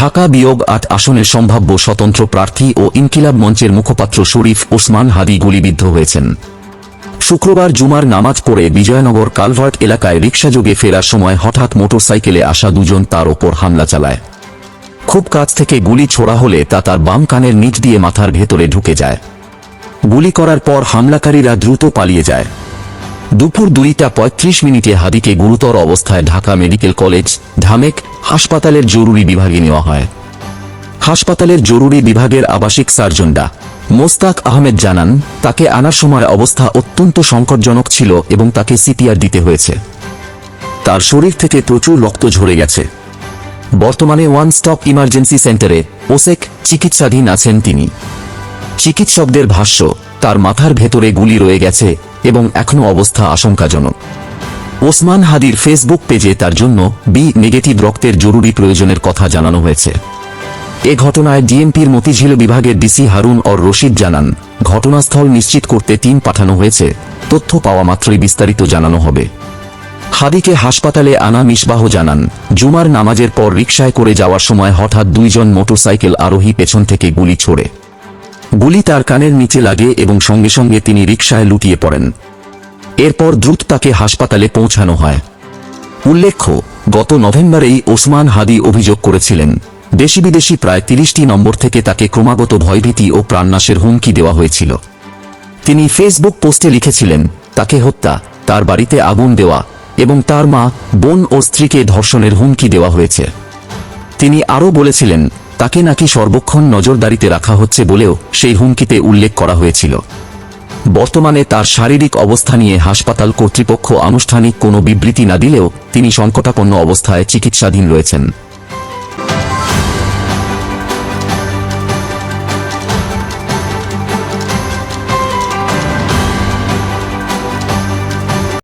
ঢাকা বিয়োগ আট আসনের সম্ভাব্য স্বতন্ত্র প্রার্থী ও ইনকিলাব মঞ্চের মুখপাত্র শরীফ ওসমান হাদি গুলিবিদ্ধ হয়েছেন। শুক্রবার জুমার নামাজ পড়ে বিজয়নগর কালভার্ট এলাকায় রিকশাযোগে ফেরার সময় হঠাৎ মোটরসাইকেলে আসা দুজন তার ওপর হামলা চালায়। খুব কাছ থেকে গুলি ছোড়া হলে তা তার বাম কানের নিচ দিয়ে মাথার ভেতরে ঢুকে যায়। গুলি করার পর হামলাকারীরা দ্রুত পালিয়ে যায়। দুপুর দুইটা পঁয়ত্রিশ মিনিটে হাদিকে গুরুতর অবস্থায় ঢাকা মেডিকেল কলেজ, ঢামেক হাসপাতালের জরুরি বিভাগে নেওয়া হয়। হাসপাতালের জরুরি বিভাগের আবাসিক সার্জন ডা। মোস্তাক আহমেদ জানান, তাকে আনার সময় অবস্থা অত্যন্ত সংকটজনক ছিল এবং তাকে সিপিআর দিতে হয়েছে। তার শরীর থেকে প্রচুর রক্ত ঝরে গেছে। বর্তমানে ওয়ান স্টপ ইমার্জেন্সি সেন্টারে ওসেক চিকিৎসাধীন আছেন তিনি। চিকিৎসকদের ভাষ্য, তার মাথার ভেতরে গুলি রয়ে গেছে এবং এখনও অবস্থা আশঙ্কাজনক। ওসমান হাদির ফেসবুক পেজে তার জন্য বি নেগেটিভ রক্তের জরুরি প্রয়োজনের কথা জানানো হয়েছে। এ ঘটনায় ডিএমপির মতিঝিল বিভাগের ডিসি হারুন অর রশিদ জানান, ঘটনাস্থল নিশ্চিত করতে টিম পাঠানো হয়েছে, তথ্য পাওয়া মাত্রই বিস্তারিত জানানো হবে। হাদিকে হাসপাতালে আনা মিসবাহ জানান, জুমার নামাজের পর রিকশায় করে যাওয়ার সময় হঠাৎ দুইজন মোটরসাইকেল আরোহী পেছন থেকে গুলি ছোড়ে। গুলি তার কানের নিচে লাগে এবং সঙ্গে সঙ্গে তিনি রিকশায় লুটিয়ে পড়েন। এরপর দ্রুত তাকে হাসপাতালে পৌঁছানো হয়। উল্লেখ্য, গত নভেম্বরেই ওসমান হাদি অভিযোগ করেছিলেন। দেশি বিদেশি প্রায় তিরিশটি নম্বর থেকে তাকে ক্রমাগত ভয়ভীতি ও প্রাণনাশের হুমকি দেওয়া হয়েছিল। তিনি ফেসবুক পোস্টে লিখেছিলেন, তাকে হত্যা, তার বাড়িতে আগুন দেওয়া এবং তার মা, বোন ও স্ত্রীকে ধর্ষণের হুমকি দেওয়া হয়েছে। তিনি আরও বলেছিলেন তাকে নাকি সর্বক্ষণ নজরদারিতে রাখা হচ্ছে বলেও সেই হুমকিতে উল্লেখ করা হয়েছিল। বর্তমানে তার শারীরিক অবস্থা নিয়ে হাসপাতাল কর্তৃপক্ষ আনুষ্ঠানিক কোনো বিবৃতি না দিলেও তিনি সংকটাপন্ন অবস্থায় চিকিৎসাধীন রয়েছেন।